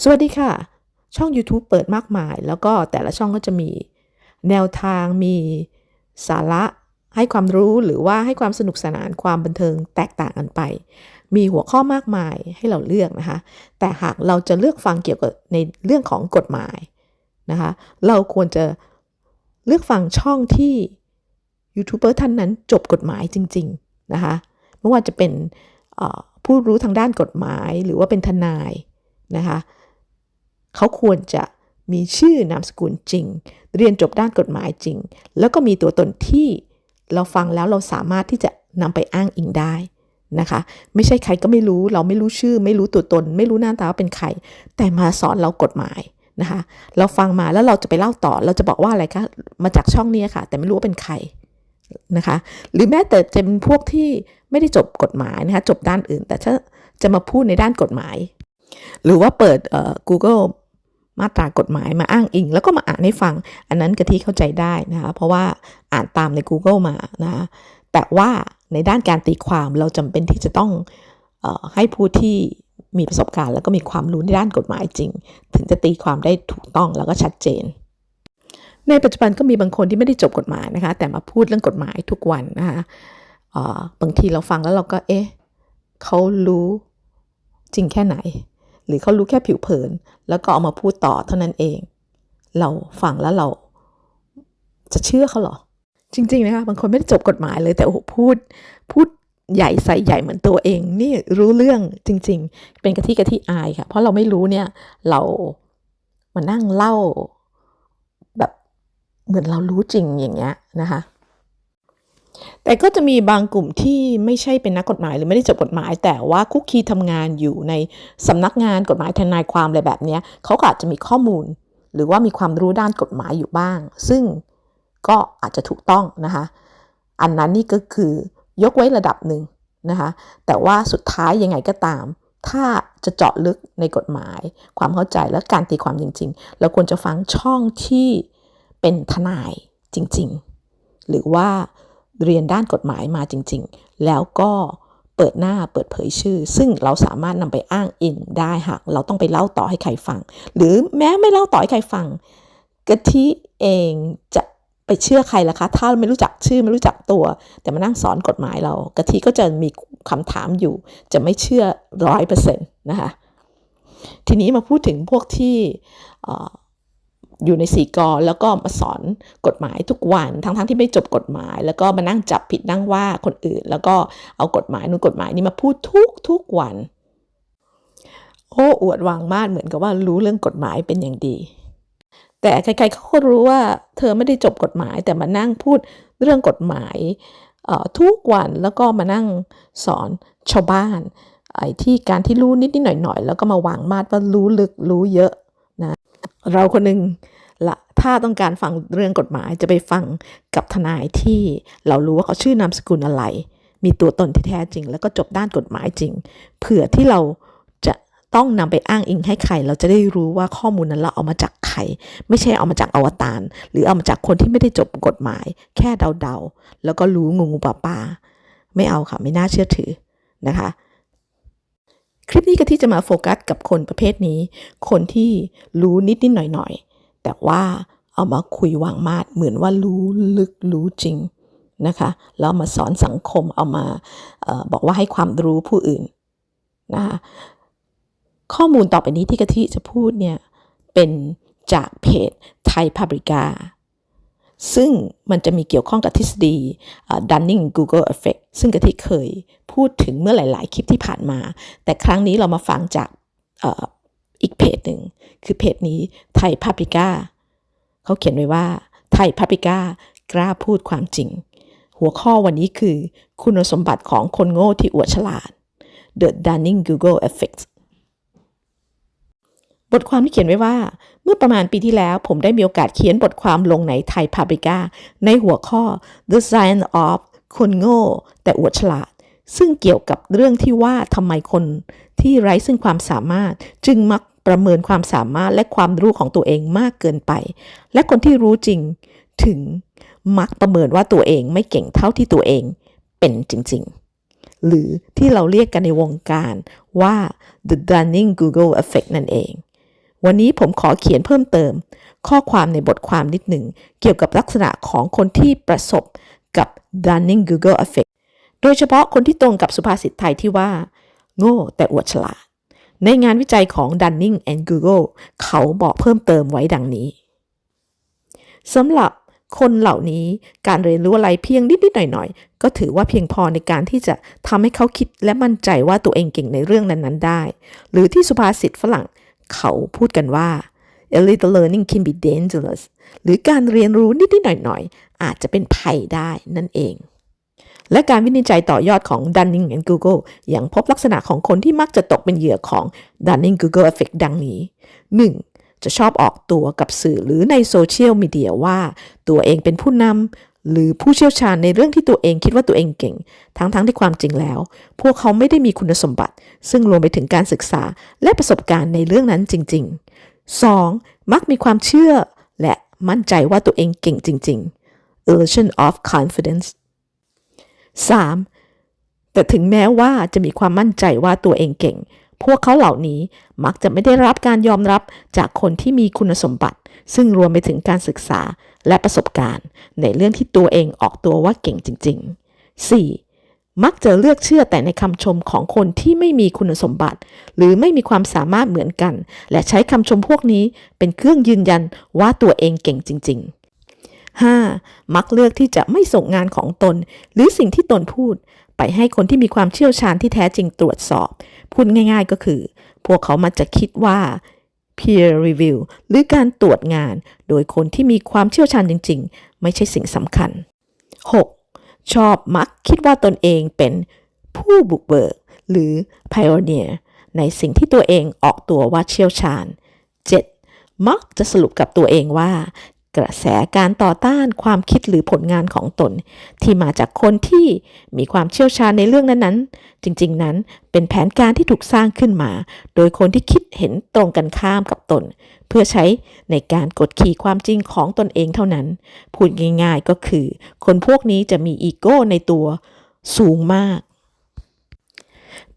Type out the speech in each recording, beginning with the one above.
สวัสดีค่ะ ช่อง YouTube เปิดมากมาย แล้วก็แต่ละช่องก็จะมีแนวทางมีสาระให้ความรู้หรือว่าให้ความสนุกสนานความบันเทิงแตกต่างกันไป มีหัวข้อมากมายให้เราเลือกนะคะ แต่หากเราจะเลือกฟังเกี่ยวกับในเรื่องของกฎหมายนะคะ เราควรจะเลือกฟังช่องที่ยูทูบเบอร์ท่านนั้นจบกฎหมายจริง ๆนะคะไม่ว่าจะเป็นผู้รู้ทางด้านกฎหมายหรือว่าเป็นทนายนะคะ เขาควรจะมีชื่อนามสกุลจริง เรียนจบด้านกฎหมายจริง แล้วก็มีตัวตนที่เราฟังแล้วเราสามารถที่จะนำไปอ้างอิงได้นะคะ ไม่ใช่ใครก็ไม่รู้ เราไม่รู้ชื่อ ไม่รู้ตัวตน ไม่รู้หน้าตาว่าเป็นใคร แต่มาสอนเรากฎหมายนะคะ เราฟังมาแล้วเราจะไปเล่าต่อ เราจะบอกว่าอะไรคะ มาจากช่องนี้ค่ะ แต่ไม่รู้ว่าเป็นใครนะคะ หรือแม้แต่จะเป็นพวกที่ไม่ได้จบกฎหมายนะคะ จบด้านอื่น แต่ถ้าจะมาพูดในด้านกฎหมาย หรือว่าเปิดเอ่อ Google มาตรากฎหมายมาอ้างอิง แล้วก็มาอ่านให้ฟัง อันนั้นกะทิเข้าใจได้นะคะเพราะว่าอ่านตามใน Google มานะคะแต่ว่าในด้านการตีความเราจำเป็นที่จะต้องออให้ผู้ที่มีประสบการณ์ แล้วก็มีความรู้ในด้านกฎหมายจริง ถึงจะตีความได้ถูกต้องแล้วก็ชัดเจน ในปัจจุบันก็มีบางคนที่ไม่ได้จบกฎหมายนะคะ แต่มาพูดเรื่องกฎหมายทุกวันนะคะบางทีเราฟังแล้วเราก็เอ๊ะเขารู้จริงแค่ไหน หรือเขารู้แค่ผิวเผิน แล้วก็เอามาพูดต่อเท่านั้นเอง เราฟังแล้วเราจะเชื่อเขาเหรอ จริง ๆ นะคะบางคนไม่ได้จบกฎหมายเลยแต่โอ้โหพูด พูดใหญ่ใส่ใหญ่เหมือนตัวเอง นี่รู้เรื่องจริง ๆ เป็นกะทิกะทิอายค่ะ เพราะเราไม่รู้เนี่ย เรามานั่งเล่า แบบเหมือนเรารู้จริงอย่างเงี้ยนะคะ แต่ก็จะมีบางกลุ่มที่ไม่ใช่เป็นนักกฎหมายหรือไม่ได้จบกฎหมาย แต่ว่าคุกคีทำงานอยู่ในสำนักงานกฎหมายทนายความอะไรแบบนี้เขาก็อาจจะมีข้อมูล หรือว่ามีความรู้ด้านกฎหมายอยู่บ้าง ซึ่งก็อาจจะถูกต้องนะคะ อันนั้นนี่ก็คือยกไว้ระดับหนึ่งนะคะ แต่ว่าสุดท้ายยังไงก็ตาม ถ้าจะเจาะลึกในกฎหมาย ความเข้าใจและการตีความจริง ๆ เราควรจะฟังช่องที่เป็นทนายจริง ๆ หรือว่า เรียนด้านกฎหมายมาจริง ๆ แล้วก็เปิดหน้าเปิดเผยชื่อ ซึ่งเราสามารถนำไปอ้างอิงได้หากเราต้องไปเล่าต่อให้ใครฟัง หรือแม้ไม่เล่าต่อให้ใครฟังกะทิเองจะไปเชื่อใครล่ะคะ ถ้าไม่รู้จักชื่อไม่รู้จักตัว แต่มานั่งสอนกฎหมายเรากะทิก็จะมีคำถามอยู่ จะไม่เชื่อร้อยเปอร์เซ็นต์นะคะทีนี้มาพูดถึงพวกที่ อยู่ในสี่กอแล้วก็มาสอนกฎหมายทุกวัน ทั้งๆทที่ไม่จบกฎหมาย แล้วก็มานั่งจับผิดนั่งว่าคนอื่น แล้วก็เอากฎหมายนู้นกฎหมายนี้มาพูดทุกทุกวัน โอ้อวดวางมาดเหมือนกับว่ารู้เรื่องกฎหมายเป็นอย่างดี แต่ใครๆเขาก็รู้ว่า เธอไม่ได้จบกฎหมาย แต่มานั่งพูดเรื่องกฎหมายทุกวันแล้วก็มานั่งสอนชาวบ้านไอ้ที่การที่รู้นิดๆหน่อยๆแล้วก็มาวางมาดว่ารู้ลึกรู้เยอะ เราคนหนึ่งละถ้าต้องการฟังเรื่องกฎหมายจะไปฟังกับทนายที่เรารู้ว่าเขาชื่อนามสกุลอะไร มีตัวตนที่แท้จริง แล้วก็จบด้านกฎหมายจริง เผื่อที่เราจะต้องนำไปอ้างอิงให้ใคร เราจะได้รู้ว่าข้อมูลนั้นเราเอามาจากใคร ไม่ใช่เอามาจากอวตารหรือเอามาจากคนที่ไม่ได้จบกฎหมาย แค่เดาๆ แล้วก็รู้งูงูปลาปลาไม่เอาค่ะไม่น่าเชื่อถือนะคะ คลิปนี้ก็ที่จะมาโฟกัสกับคนประเภทนี้ คนที่รู้นิดนิดๆหน่อยหน่อยๆแต่ว่าเอามาคุยวางมาดเหมือนว่ารู้ลึกรู้จริงนะคะแล้วมาสอนสังคมเอามาออบอกว่าให้ความรู้ผู้อื่นนะคะข้อมูลต่อไปนี้ที่กะทิจะพูดเนี่ยเป็นจากเพจไทยพับริกา ซึ่งมันจะมีเกี่ยวข้องกับทฤษฎี Dunning Google Effect ซึ่งกะทิเคยพูดถึงเมื่อหลาย ๆ คลิปที่ผ่านมา แต่ครั้งนี้เรามาฟังจากออีกเพจหนึ่ง คือเพจนี้ไทยพับริก้าเขาเขียนไว้ว่าไทยพับริก้ากล้าพูดความจริง หัวข้อวันนี้คือคุณสมบัติของคนโง่ที่อวดฉลาด The Dunning Google Effect บทความที่เขียนไว้ว่า เมื่อประมาณปีที่แล้วผมได้มีโอกาสเขียนบทความลงในไทยพาบิก้าในหัวข้อ The Science of คนโง่ แต่อวดฉลาด ซึ่งเกี่ยวกับเรื่องที่ว่าทำไมคนที่ไร้ซึ่งความสามารถ จึงมักประเมินความสามารถและความรู้ของตัวเองมากเกินไป และคนที่รู้จริงถึงมักประเมินว่าตัวเองไม่เก่งเท่าที่ตัวเองเป็นจริง ๆ หรือที่เราเรียกกันในวงการว่า the Dunning Google Effect นั่นเอง วันนี้ผมขอเขียนเพิ่มเติม ข้อความในบทความนิดหนึ่ง เกี่ยวกับลักษณะของคนที่ประสบ กับ Dunning-Google effect โดยเฉพาะคนที่ตรงกับสุภาษิตไทยที่ว่า โง่แต่อวดฉลาด ในงานวิจัยของ Dunning and Google เขาบอกเพิ่มเติมไว้ดังนี้สำหรับคนเหล่านี้การเรียนรู้อะไรเพียงนิดๆหน่อยๆ ก็ถือว่าเพียงพอในการที่จะทำให้เขาคิดและมั่นใจว่าตัวเองเก่งในเรื่องนั้นๆ ได้ หรือที่สุภาษิตฝรั่งเขาพูดกันว่า a little learning can be dangerous หรือการเรียนรู้นิดๆหน่อยๆ อาจจะเป็นภัยได้นั่นเอง และการวินิจฉัยต่อยอดของ Dunning and Google ยังพบลักษณะของคนที่มักจะตกเป็นเหยื่อของ Dunning-Google effect ดังนี้ 1. จะชอบออกตัวกับสื่อหรือในโซเชียลมีเดียว่า ตัวเองเป็นผู้นำหรือผู้เชี่ยวชาญในเรื่องที่ตัวเองคิดว่าตัวเองเก่ง ทั้งๆที่ความจริงแล้ว พวกเขาไม่ได้มีคุณสมบัติ ซึ่งรวมไปถึงการศึกษาและประสบการณ์ในเรื่องนั้นจริง ๆ 2. มักมีความเชื่อและมั่นใจว่าตัวเองเก่งจริง ๆ illusion of confidence 3. แต่ถึงแม้ว่าจะมีความมั่นใจว่าตัวเองเก่ง พวกเขาเหล่านี้มักจะไม่ได้รับการยอมรับจากคนที่มีคุณสมบัติ ซึ่งรวมไปถึงการศึกษาและประสบการณ์ ในเรื่องที่ตัวเองออกตัวว่าเก่งจริง ๆ 4. มักจะเลือกเชื่อแต่ในคำชมของคนที่ไม่มีคุณสมบัติ หรือไม่มีความสามารถเหมือนกัน และใช้คำชมพวกนี้เป็นเครื่องยืนยันว่าตัวเองเก่งจริง ๆ 5. มักเลือกที่จะไม่ส่งงานของตน หรือสิ่งที่ตนพูด ไปให้คนที่มีความเชี่ยวชาญที่แท้จริงตรวจสอบ พูดง่ายๆก็คือ พวกเขามักจะคิดว่า peer review หรือการตรวจงาน โดยคนที่มีความเชี่ยวชาญจริง ๆ ไม่ใช่สิ่งสำคัญ 6. ชอบมักคิดว่าตนเองเป็นผู้บุกเบิก หรือ pioneer ในสิ่งที่ตัวเองออกตัวว่าเชี่ยวชาญ 7. มักจะสรุปกับตัวเองว่า กระแสการต่อต้านความคิดหรือผลงานของตน ที่มาจากคนที่มีความเชี่ยวชาญในเรื่องนั้นๆ จริง ๆ นั้นเป็นแผนการที่ถูกสร้างขึ้นมา โดยคนที่คิดเห็นตรงกันข้ามกับตน เพื่อใช้ในการกดขี่ความจริงของตนเองเท่านั้น พูดง่าย ๆ ก็คือ คนพวกนี้จะมีอีโก้ในตัวสูงมาก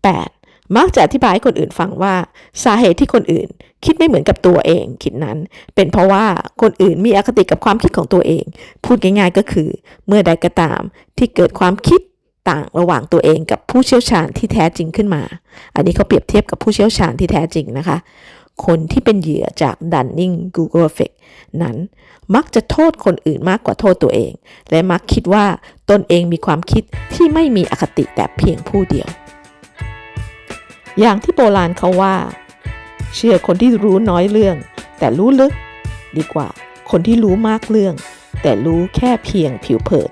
8. มักจะอธิบายให้คนอื่นฟังว่าสาเหตุที่คนอื่น คิดไม่เหมือนกับตัวเองคิดนั้น เป็นเพราะว่าคนอื่นมีอคติกับความคิดของตัวเอง พูดง่ายๆก็คือ เมื่อใดก็ตามที่เกิดความคิดต่างระหว่างตัวเองกับผู้เชี่ยวชาญที่แท้จริงขึ้นมา อันนี้เขาเปรียบเทียบกับผู้เชี่ยวชาญที่แท้จริงนะคะ คนที่เป็นเหยื่อจาก Dunning Google Effect นั้นมักจะโทษคนอื่นมากกว่าโทษตัวเอง และมักคิดว่าตนเองมีความคิดที่ไม่มีอคติแต่เพียงผู้เดียว อย่างที่โบราณเขาว่า เชื่อคนที่รู้น้อยเรื่อง แต่รู้ลึก ดีกว่า คนที่รู้มากเรื่อง แต่รู้แค่เพียงผิวเผิน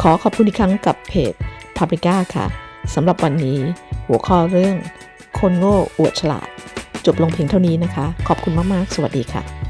ขอขอบคุณอีกครั้งกับเพจ p a p r i c a ค่ะสำหรับวันนี้หัวข้อเรื่อง คนโง่อวดฉลาด จบลงเพียงเท่านี้นะคะ ขอบคุณมาก ๆ สวัสดีค่ะ